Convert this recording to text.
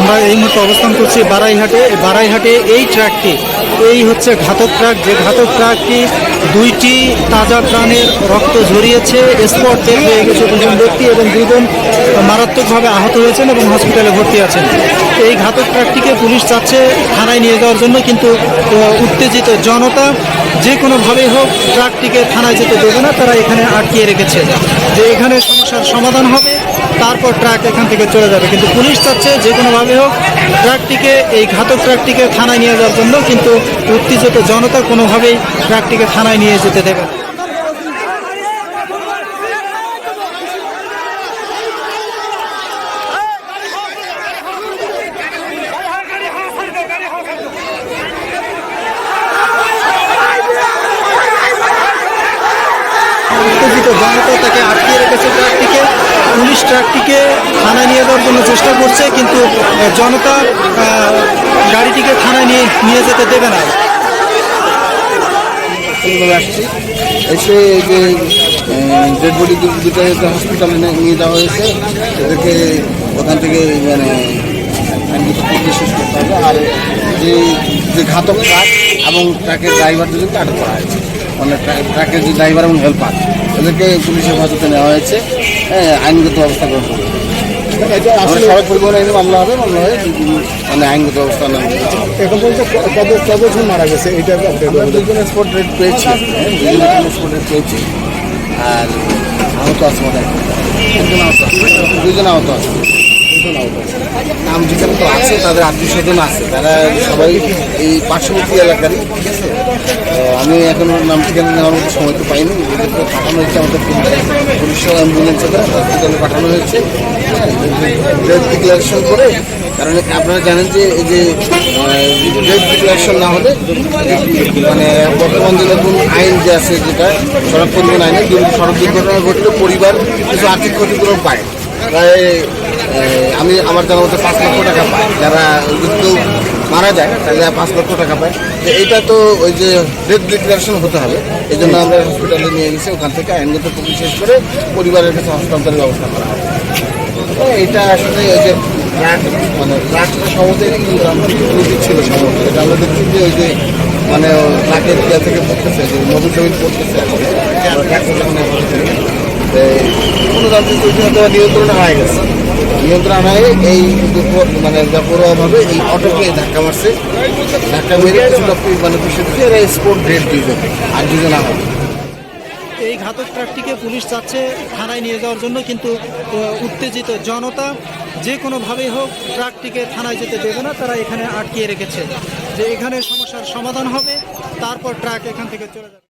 আমরা এই মুহূর্তে অবস্থান করছি বারাইহাটে। বারাইহাটে এই ট্রাকটি এই হচ্ছে ঘাতক ট্রাক যে ঘাতক ট্রাকটি দুইটি তাজা প্রাণের রক্ত ঝরিয়েছে, স্পট ডেথ হয়ে গেছে দুজন ব্যক্তি এবং দুজন মারাত্মকভাবে আহত হয়েছেন এবং হসপিটালে ভর্তি আছেন। এই ঘাতক ট্রাকটিকে পুলিশ চাচ্ছে থানায় নিয়ে যাওয়ার জন্য, কিন্তু উত্তেজিত জনতা যে কোনোভাবেই হোক ট্রাকটিকে থানায় যেতে দেবে না, তারা এখানে আটকিয়ে রেখেছে। যে এখানে সমস্যার সমাধান হবে তারপর ট্রাক এখান থেকে চলে যাবে কিন্তু পুলিশ চাচ্ছে যে কোনোভাবে হোক, ট্রাকটিকে, এই ঘাতক ট্রাকটিকে থানায় নিয়ে যাওয়ার জন্য, কিন্তু উত্তেজিত জনতা কোনোভাবেই ট্রাকটিকে থানায় নিয়ে যেতে দেবে না। উত্তেজিত জনতা তাকে আটকিয়ে রেখেছে ট্রাকটিকে। পুলিশ ট্রাকটিকে থানায় নিয়ে যাওয়ার জন্য চেষ্টা করছে, কিন্তু জনতা গাড়িটিকে থানায় নিয়ে নিয়ে যেতে দেবে না। এসে যে ডেড বডি দুটো হসপিটালে নিয়ে যাওয়া হয়েছে, এদেরকে ওখান থেকে মানে শেষ করতে হবে, আর যে যে ঘাতক ট্রাক এবং ট্রাকের ড্রাইভার দুজনকে আটক করা হয়েছে। মানে ট্রা- ট্রাকের যে ড্রাইভার এবং হেল্পার এদেরকে পুলিশের হেফাজতে নেওয়া হয়েছে। হ্যাঁ আইনগত ব্যবস্থা গ্রহণ করবে আসলে সড়ক পরিবহন আইনে মামলা হবে মামলা হয়ে মানে আইনগত ব্যবস্থা নেওয়া এখন পর্যন্ত কত কতজন মারা গেছে? আমরা দুজন স্পট রেট পেয়েছি। দুজন স্পট রেট পেয়েছি। আর আহত আছে মনে দুজন আহত আছে। দুজন আহত আছে। নাম যেখানে তো আছে তাদের আত্মীয় স্বজন আছে। তারা সবাই এই পার্শ্ববর্তী এলাকারই ঠিক আছে? আমি এখন ওর নাম ঠিকানা নেওয়ার মতো সময় তো পাইনি। এদেরকে পাঠানো হয়েছে আমাদের পুলিশ অ্যাম্বুলেন্সে হসপিটালে পাঠানো হয়েছে। ডেথ ডিক্লারেশন করে, কারণ আপনারা জানেন যে এই যে ডেথ ডিক্লারেশন না হলে মানে বর্তমান যে নতুন আইন যে আছে যেটা, সড়ক পরিবহন আইনে সড়ক দুর্ঘটনা ঘটলে পরিবার কিছু আর্থিক ক্ষতিপূরণ পায়। প্রায় আমি আমার জানা মতো পাঁচ লক্ষ টাকা পাই যারা কেউ মারা যায়, তাহলে পাঁচ লক্ষ টাকা পায়। তো এটা তো ওই যে ডেথ ডিক্লারেশন হতে হবে। এই জন্য আমরা হসপিটালে নিয়ে গেছি, ওখান থেকে আইনগত প্রক্রিয়া শেষ করে পরিবারের কাছে হস্তান্তরের ব্যবস্থা করা হবে। তো এটা আসলে ওই যে ট্রাক মানে সম্ভবত ত্রুটি ছিল সম্ভবত এটা আমরা দেখছি যে ওই যে মানে ট্রাকের ইয়া থেকে পড়তেছে, যে জমিন পড়তেছে। ওখানে কোনো নিয়ন্ত্রণে হয়ে গেছে। এই মানে এই অটোকে ধাক্কা মারছে। ধাক্কা মেরে মানে স্পোর্ট দুজন আর দুজন এই ঘাতক ট্রাকটিকে পুলিশ চাচ্ছে থানায় নিয়ে যাওয়ার জন্য, কিন্তু উত্তেজিত জনতা যে কোনোভাবেই হোক ট্রাকটিকে থানায় যেতে দেবে না, তারা এখানে আটকিয়ে রেখেছে। যে এখানে সমস্যার সমাধান হবে, তারপর ট্রাক এখান থেকে চলে যাবে।